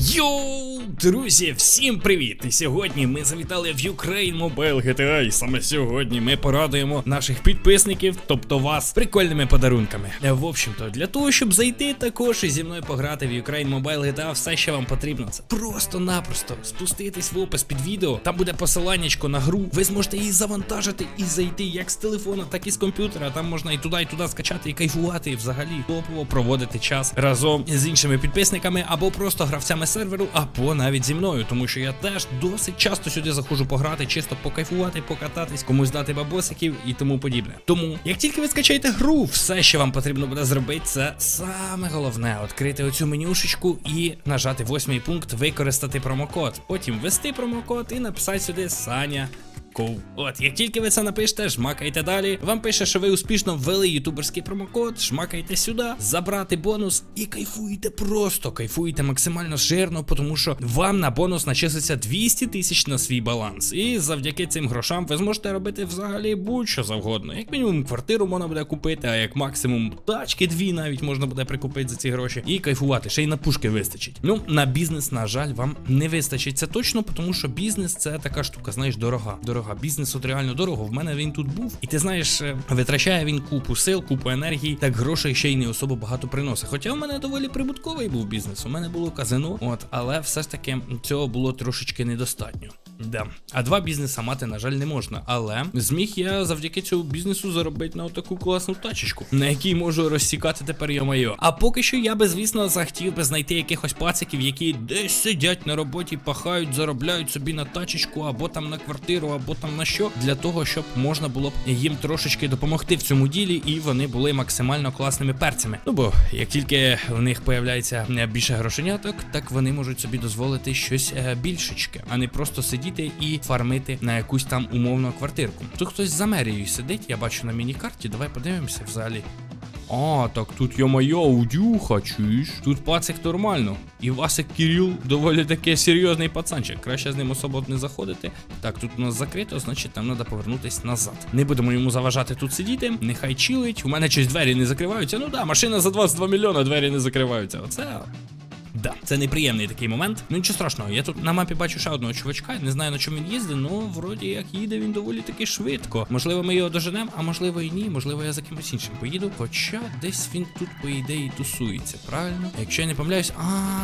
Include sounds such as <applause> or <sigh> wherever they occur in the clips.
Йоу, друзі, всім привіт! І сьогодні ми завітали в Ukraine Mobile GTA. І саме сьогодні ми порадуємо наших підписників, тобто вас, прикольними подарунками. Е, В общем-то, для того, щоб зайти також і зі мною пограти в Ukraine Mobile GTA, все, що вам потрібно, це просто-напросто спуститись в опис під відео. Там буде посиланнячко на гру. Ви зможете її завантажити і зайти як з телефона, так і з комп'ютера. Там можна і туди, і туди скачати, і кайфувати, і взагалі топово проводити час разом з іншими підписниками або просто гравцями серверу, або навіть зі мною, тому що я теж досить часто сюди заходжу пограти, чисто покайфувати, покататись, комусь дати бабосиків і тому подібне. Тому, як тільки ви скачаєте гру, все, що вам потрібно буде зробити, це саме головне відкрити оцю менюшечку і нажати восьмий пункт, використати промокод. Потім ввести промокод і написати сюди Саня. Ков. От, як тільки ви це напишете, жмакайте далі. Вам пише, що ви успішно ввели ютуберський промокод, жмакайте сюди, забрати бонус і кайфуйте просто, кайфуйте максимально жирно, тому що вам на бонус начислиться 200 тисяч на свій баланс. І завдяки цим грошам ви зможете робити взагалі будь-що завгодно. Як мінімум, квартиру можна буде купити, а як максимум тачки дві навіть можна буде прикупити за ці гроші. І кайфувати, ще й на пушки вистачить. Ну, на бізнес, на жаль, вам не вистачить це точно, тому що бізнес це така штука, знаєш, дорога. Дорога. Бізнес от реально дорого. В мене він тут був. І ти знаєш, е, витрачає він купу сил, купу енергії, так грошей ще й не особо багато приносить. Хоча в мене доволі прибутковий був бізнес. У мене було казино, от, але все ж таки цього було трошечки недостатньо. Да. А два бізнеса мати, на жаль, не можна. Але зміг я завдяки цьому бізнесу заробити на отаку класну тачечку, на якій можу розсікати тепер я моє. А поки що я би, звісно, захотів би знайти якихось пациків, які десь сидять на роботі, пахають, заробляють собі на тачечку, або там на квартиру, або там на що, для того, щоб можна було б їм трошечки допомогти в цьому ділі, і вони були максимально класними перцями. Ну бо як тільки в них появляється е, більше грошеняток, так вони можуть собі дозволити щось е, більшечке, а не просто сидіти і фармити на якусь там умовну квартирку. Тут хтось за мерією сидить, я бачу на міні-карті. Давай подивимося взагалі. А, так тут є моя, удюха, чуєш? Тут пацик нормально. І Васик Кирил доволі таки серйозний пацанчик. Краще з ним особо не заходити. Так, тут у нас закрито, значить нам треба повернутись назад. Не будемо йому заважати тут сидіти. Нехай чилить. У мене щось двері не закриваються. Ну да, машина за 22 мільйона, двері не закриваються. Оце. Да, це неприємний такий момент. Ну нічого страшного, я тут на мапі бачу ще одного чувачка, не знаю на чому він їздить, але вроді як їде він доволі таки швидко. Можливо, ми його доженемо, а можливо і ні, можливо, я за кимось іншим поїду. Хоча десь він тут, по ідеї, тусується, правильно? Якщо я не помиляюсь, а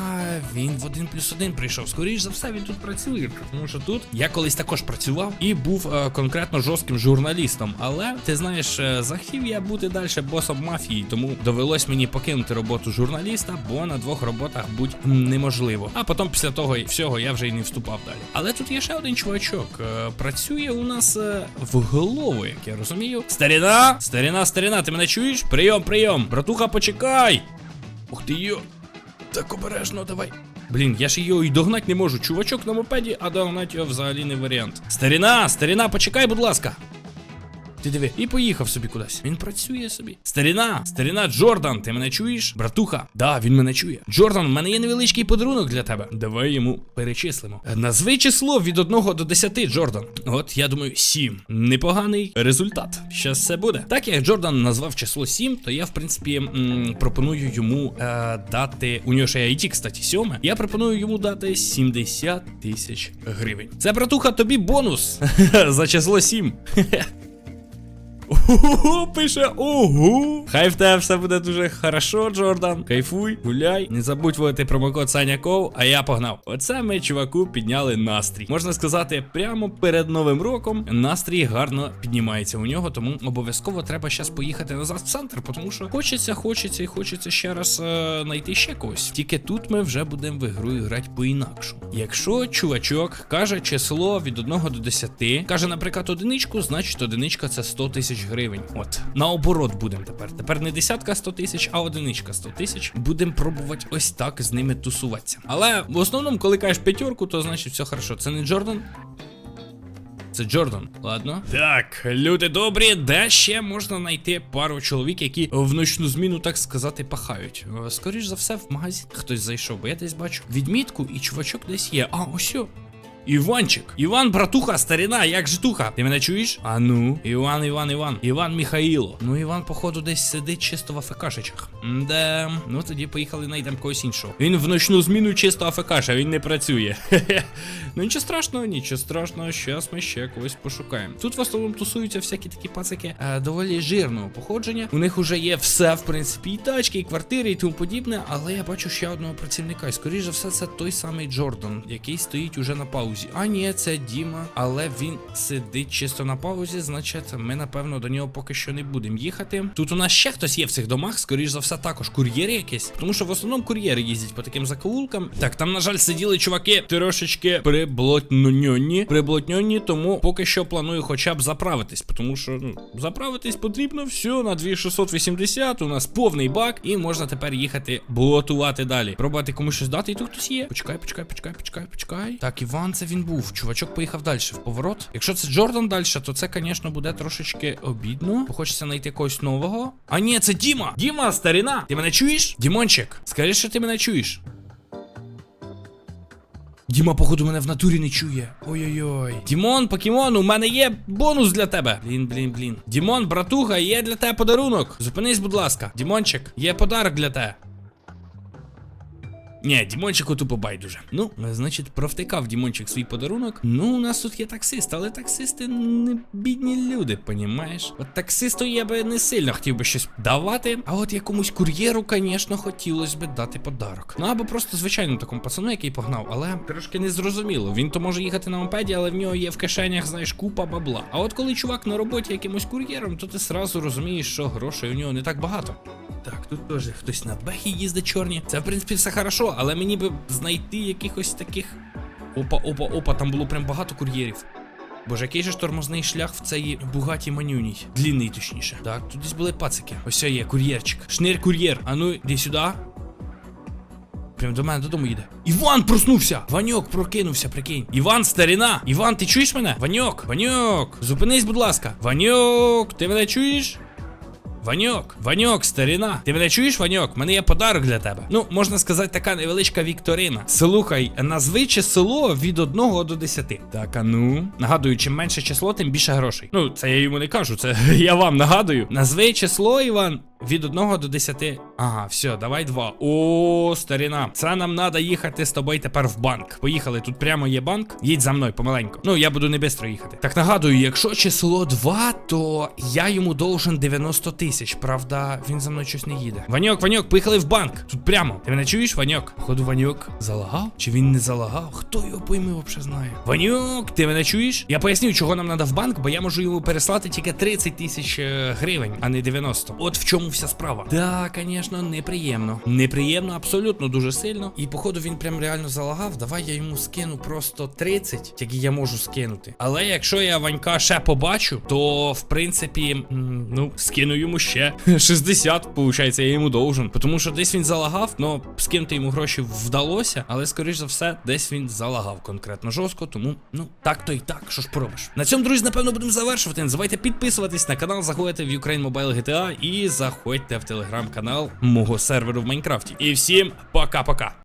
він в один плюс один прийшов. Скоріш за все, він тут працює. Тому що тут я колись також працював і був е, конкретно жорстким журналістом. Але ти знаєш, е, захотів я бути далі босом мафії, тому довелось мені покинути роботу журналіста, бо на двох роботах бути неможливо. А потім після того всього я вже й не вступав далі. Але тут є ще один чувачок. е, Працює у нас е, в голову, як я розумію. Старіна! Старіна, старіна, ти мене чуєш? Прийом, прийом! Братуха, почекай! Ух ти йо! Так обережно, давай. Блін, я ж його і догнати не можу. Чувачок на мопеді, а догнати його взагалі не варіант. Старіна, старіна, почекай, будь ласка. Ти диви, і поїхав собі кудись. Він працює собі. Старіна, старіна, Джордан, ти мене чуєш? Братуха, да, він мене чує. Джордан, в мене є невеличкий подарунок для тебе. Давай йому перечислимо. Е, Назви число від 1 до 10, Джордан. От, я думаю, 7. Непоганий результат. Щас все буде. Так як Джордан назвав число 7, то я, в принципі, м, пропоную йому е, дати. У нього ще IT, кстати, 7. Я пропоную йому дати 70 тисяч гривень. Це, братуха, тобі бонус <laughs> за число 7. <laughs> Ого, пише ого. Хай в тебе все буде дуже хорошо, Джордан. Кайфуй, гуляй. Не забудь вводити промокод Саняков, а я погнав. Оце ми чуваку підняли настрій. Можна сказати, прямо перед новим роком настрій гарно піднімається у нього, тому обов'язково треба зараз поїхати назад в центр, тому що хочеться, хочеться і хочеться ще раз е, знайти ще когось. Тільки тут ми вже будемо в ігру грати по-інакшу. Якщо чувачок каже число від 1 до 10, каже, наприклад, одиничку, значить одиничка це 100 тисяч гривень. От наоборот будемо тепер. Тепер не десятка 100 тисяч, а одиничка 100 тисяч. Будемо пробувати ось так з ними тусуватися. Але в основному, коли кажеш п'ятерку, то значить все хорошо. Це не Джордан. Це Джордан, ладно. Так, люди добрі, де ще можна знайти пару чоловік, які в ночну зміну, так сказати, пахають. Е, Скоріш за все, в магазин хтось зайшов, бо я десь бачу відмітку, і чувачок десь є. А, ось. о. Іванчик. Іван, братуха, старина, як же туха? Ти мене чуєш? А ну, Іван, Іван, Іван. Іван Міхаїло. Ну, Іван, походу, десь сидить чисто в АФКшечах. Де, ну тоді поїхали знайдемо когось іншого. Він в ночну зміну чисто АФКша, він не працює. <laughs> Ну нічого страшного, нічого страшного, щас ми ще когось пошукаємо. Тут в основному тусуються всякі такі пацики е, доволі жирного походження. У них уже є все, в принципі, і тачки, і квартири, і тому подібне. Але я бачу ще одного працівника. І скоріш за все, це той самий Джордан, який стоїть уже на паузі. А ні, це Діма, але він сидить чисто на паузі. Значить, ми напевно до нього поки що не будемо їхати. Тут у нас ще хтось є в цих домах, скоріш за все, також кур'єри якісь. Тому що в основному кур'єри їздять по таким закоулкам. Так, там, на жаль, сиділи чуваки трошечки приблотньоні, приблотньоні, тому поки що планую хоча б заправитись. Тому що ну, заправитись потрібно все на 2680. У нас повний бак, і можна тепер їхати блотувати далі. Пробувати комусь щось дати, і тут хтось є. Почекай, почекай, почекай, почекай, почекай. Так, Іван, це він був. Чувачок поїхав далі в поворот. Якщо це Джордан далі, то це, звісно, буде трошечки обідно. Хочеться знайти когось нового. А ні, це Діма! Діма, старина! Ти мене чуєш? Дімончик, скажи, що ти мене чуєш. Діма, походу, мене в натурі не чує. Ой-ой-ой. Дімон, покемон, у мене є бонус для тебе. Блін, блін, блін. Дімон, братуха, є для тебе подарунок. Зупинись, будь ласка. Дімончик, є подарок для тебе. Ні, Дімончику тупо байдуже. Ну, значить, провтикав Дімончик свій подарунок. Ну, у нас тут є таксист, але таксисти не бідні люди, понімаєш? От таксисту я би не сильно хотів би щось давати. А от якомусь кур'єру, звісно, хотілося би дати подарок. Ну або просто звичайному такому пацану, який погнав, але трошки не зрозуміло. Він то може їхати на мопеді, але в нього є в кишенях, знаєш, купа бабла. А от коли чувак на роботі якимось кур'єром, то ти сразу розумієш, що грошей у нього не так багато. Так, тут теж хтось на бехі їздить чорні. Це, в принципі, все хорошо, але мені би знайти якихось таких. Опа, опа, опа, там було прям багато кур'єрів. Боже, який же тормозний шлях в цей бугаті манюній. Длінний, точніше. Так, тут десь були пацики. Ось є, кур'єрчик. Шнир кур'єр. А ну, іди сюди. Прям до мене додому їде. Іван проснувся! Ваньок прокинувся, прикинь. Іван, старина! Іван, ти чуєш мене? Ваньок, Ваньок! Зупинись, будь ласка. Ваньок, ти мене чуєш? Ваньок, Ваньок, старина. Ти мене чуєш, Ваньок? У мене є подарок для тебе. Ну, можна сказати, така невеличка вікторина. Слухай, назви число від 1 до 10. Так, а ну. Нагадую, чим менше число, тим більше грошей. Ну, це я йому не кажу, це <laughs> я вам нагадую. Назви число, Іван. Від 1 до 10. Ага, все, давай 2. О, старина. Це нам треба їхати з тобою тепер в банк. Поїхали, тут прямо є банк. Їдь за мною помаленьку. Ну, я буду не бистро їхати. Так нагадую, якщо число 2, то я йому должен 90 тисяч. Правда, він за мною щось не їде. Ваньок, Ваньок, поїхали в банк. Тут прямо. Ти мене чуєш, Ваньок? Походу, Ваньок залагав? Чи він не залагав? Хто його пойме взагалі знає? Ваньок, ти мене чуєш? Я поясню, чого нам треба в банк, бо я можу йому переслати тільки 30 тисяч е, гривень, а не 90. От в чому вся справа. Да, звісно, неприємно. Неприємно, абсолютно дуже сильно. І походу він прям реально залагав. Давай я йому скину просто 30, які я можу скинути. Але якщо я Ванька ще побачу, то в принципі, ну, скину йому ще <laughs> 60, виходить, я йому должен. Тому що десь він залагав, но скинути йому гроші вдалося, але скоріш за все, десь він залагав конкретно жорстко. Тому, ну, так то і так, що ж поробиш. На цьому, друзі, напевно, будемо завершувати. Не забувайте підписуватись на канал, заходите в Ukraine Mobile GTA і заходьте в телеграм-канал мого серверу в Майнкрафті. І всім пока-пока.